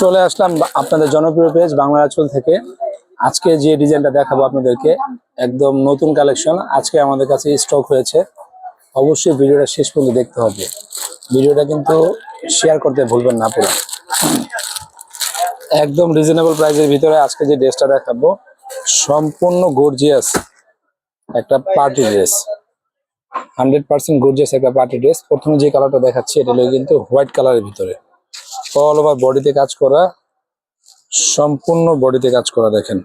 চলে আসলাম আপনাদের জনপ্রিয় পেজ বাংলা আঁচল থেকে। আজকে যে ডিজাইনটা দেখাবো আপনাদেরকে, একদম নতুন কালেকশন আজকে আমাদের কাছে স্টক হয়েছে। অবশ্যই ভিডিওটা শেষ পর্যন্ত দেখতে হবে। ভিডিওটা কিন্তু শেয়ার করতে ভুলবেন না পুরো একদম রিজনেবল প্রাইসের ভিতরে আজকে যে ড্রেসটা দেখাবো, সম্পূর্ণ গর্জিয়াস একটা party dress hundred percent gorgeous একটা পার্টি ড্রেস প্রথমে যে কালারটা দেখাচ্ছি, এটা কিন্তু হোয়াইট কালারের ভিতরে। অল ওভার বডিতে কাজ করা, সম্পূর্ণ বডিতে কাজ করা দেখেন।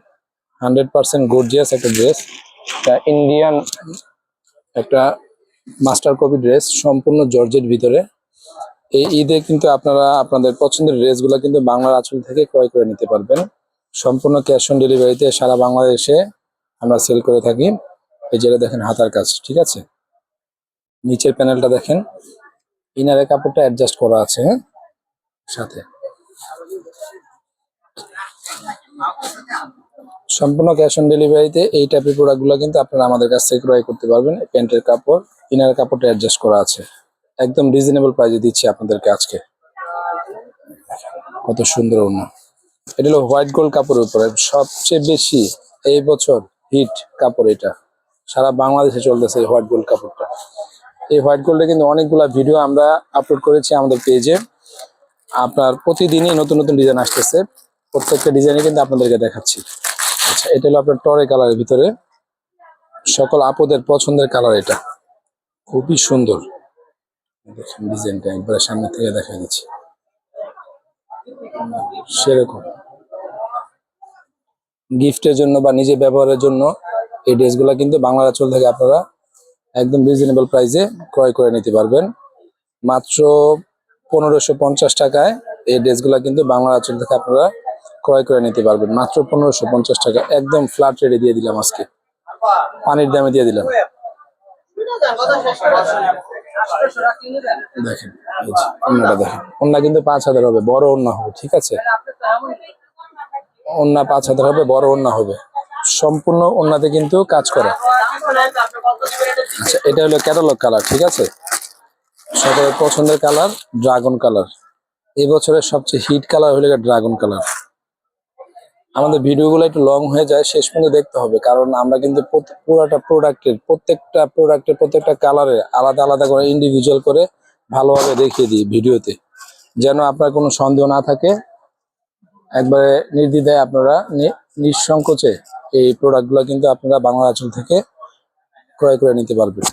হান্ড্রেড পার্সেন্ট গর্জিয়াস একটা ড্রেস ইন্ডিয়ান একটা মাস্টার কপি ড্রেস সম্পূর্ণ জর্জের ভিতরে। এই ঈদে কিন্তু আপনারা, আপনাদের পছন্দের ড্রেসগুলো কিন্তু বাংলার আঁচল থেকে ক্রয় করে নিতে পারবেন। সম্পূর্ণ ক্যাশ অন ডেলিভারিতে সারা বাংলাদেশে আমরা সেল করে থাকি। এই যেটা দেখেন হাতার কাজ, ঠিক আছে? নিচের প্যানেলটা দেখেন। ইনারের কাপড়টা অ্যাডজাস্ট করা আছে হ্যাঁ? সাথে। সম্পূর্ণ ক্যাশ অন ডেলিভারিতে এই টাইপের প্রোডাক্টগুলো কিন্তু আপনারা আমাদের কাছ থেকে ক্রয় করতে পারবেন। প্যান্টের কাপড় ইনার কাপড়টা অ্যাডজাস্ট করা আছে। একদম রিজনেবল প্রাইসে দিচ্ছি আপনাদেরকে আজকে। কত সুন্দর অন্য এটা হলো হোয়াইট গোল্ড কাপড়ের উপরে। সবচেয়ে বেশি এই বছর হিট কাপড় এটা। সারা বাংলাদেশে চলতেছে এই হোয়াইট গোল্ড কাপড়টা। এই হোয়াইট গোল্ডে কিন্তু অনেকগুলা ভিডিও আমরা আপলোড করেছি আমাদের পেজে আপনার প্রতিদিনই নতুন নতুন ডিজাইন আসতেছে। প্রত্যেকটা ডিজাইনে কিন্তু আপনাদেরকে দেখাচ্ছি। আচ্ছা এটা হলো আপনার টরে কালারের ভিতরে। সকল আপদের পছন্দের কালার এটা। খুবই সুন্দর। দেখেন ডিজাইনটা একবারে সামনে থেকে দেখা দিচ্ছি। সেরকম। গিফটের জন্য বা নিজে ব্যবহারের জন্য এই ড্রেসগুলো কিন্তু বাংলা আঁচল থেকে আপনারা একদম রিজনেবল প্রাইসে ক্রয় করে নিতে পারবেন। মাত্র পনেরোশো পঞ্চাশ টাকায় এই ড্রেসগুলো কিন্তু বাংলা আঁচল থেকে আপনারা ক্রয় করে নিতে পারবেন। মাত্র পনেরোশো পঞ্চাশ টাকা। একদম ফ্ল্যাট রেটে দিয়ে দিলাম আজকে। পানির দামে দিয়ে দিলাম। দেখেন ওড়নাটা দেখেন। ওড়না কিন্তু পাঁচ হাজার হবে, বড় ওড়না হবে, ঠিক আছে? ওড়না পাঁচ হাজার হবে, বড় ওড়না হবে। সম্পূর্ণ ওড়নাতে কিন্তু কাজ করা। আচ্ছা এটা হলো ক্যাটালগ কালার ঠিক আছে? সকলের পছন্দের কালার ড্রাগন কালার। এবছরের সবচেয়ে হিট কালার হলো ড্রাগন কালার। আমাদের ভিডিওগুলো একটু লং হয়ে যায়, শেষ পর্যন্ত দেখতে হবে। কারণ আমরা কিন্তু পুরোটা প্রোডাক্টের, প্রত্যেকটা প্রোডাক্টের প্রত্যেকটা কালারে আলাদা আলাদা করে ইন্ডিভিজুয়াল করে ভালোভাবে দেখিয়ে দিই ভিডিওতে। যেন আপনার কোনো সন্দেহ না থাকে, একবারে নির্দ্বিধায় আপনারা নিঃসংকোচে এই প্রোডাক্টগুলো কিন্তু আপনারা বাংলা আঁচল থেকে ক্রয় করে নিতে পারবেন।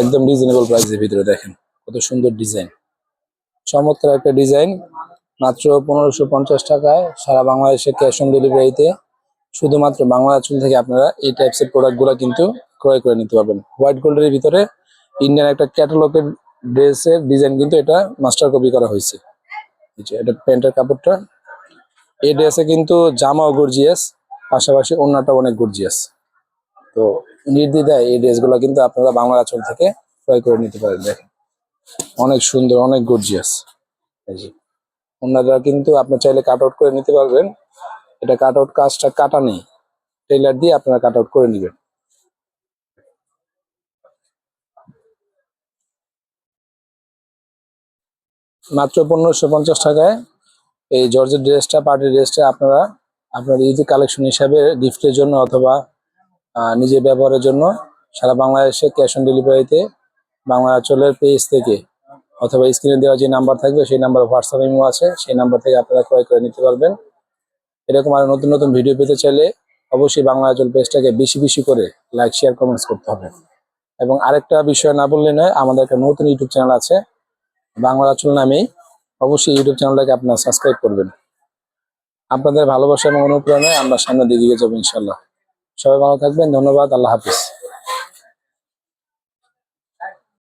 একদম রিজনেবল প্রাইসের ভিতরে দেখেন। কত সুন্দর ডিজাইন। চমৎকার একটা ডিজাইন। মাত্র পনেরোশো পঞ্চাশ টাকায় সারা বাংলাদেশে ক্যাশ অন ডেলিভারিতে। শুধুমাত্র বাংলা আঁচল থেকে আপনারা এই টাইপসের প্রোডাক্টগুলো কিন্তু ক্রয় করে নিতে পারবেন। হোয়াইট গোল্ডের ভিতরে ইন্ডিয়ান একটা ক্যাটালগের ড্রেসের ডিজাইন কিন্তু এটা মাস্টার কপি করা হয়েছে। এটা প্যান্টের কাপড়টা। এই ড্রেসে কিন্তু জামাও গর্জিয়াস পাশাপাশি ওড়নাটা অনেক গর্জিয়াস তো নির্দ্বিধায় এই ড্রেসগুলো কিন্তু আপনারা বাংলা আঁচল থেকে ক্রয় করে নিতে পারেন। দেখেন। অনেক সুন্দর, অনেক গর্জিয়াস এই যে, ওনারা কিন্তু আপনি চাইলে কাট আউট করে নিতে পারবেন। এটা কাট আউট কাজটা কাটা নেই। টেইলার দিয়ে আপনারা কাট আউট করে নেবেন। মাত্র পনেরোশো পঞ্চাশ টাকায় এই জর্জের ড্রেসটা পার্টি ড্রেসটা আপনারা, আপনার ঈদ কালেকশন হিসাবে গিফটের জন্য অথবা নিজের ব্যবহারের জন্য সারা বাংলাদেশে ক্যাশ অন ডেলিভারিতে বাংলা আঁচলের পেজ থেকে অথবা স্ক্রিনে দেওয়া যে নাম্বার থাকবে, সেই নাম্বার হোয়াটসঅ্যাপ ইমো আছে, সেই নাম্বার থেকে আপনারা ক্রয় করে নিতে পারবেন। এরকম আরও নতুন নতুন ভিডিও পেতে চাইলে অবশ্যই বাংলা আঁচল পেজটাকে বেশি বেশি করে লাইক শেয়ার কমেন্টস করতে হবে। এবং আরেকটা বিষয় না বললে নয়, আমাদের একটা নতুন ইউটিউব চ্যানেল আছে, বাংলা আঁচল নামেই। অবশ্যই ইউটিউব চ্যানেলটাকে আপনারা সাবস্ক্রাইব করবেন। আপনাদের ভালোবাসা এবং অনুপ্রেরণায় আমরা সামনের দিকে যাব ইনশাল্লাহ সবাই ভালো থাকবেন, ধন্যবাদ, আল্লাহ হাফিজ।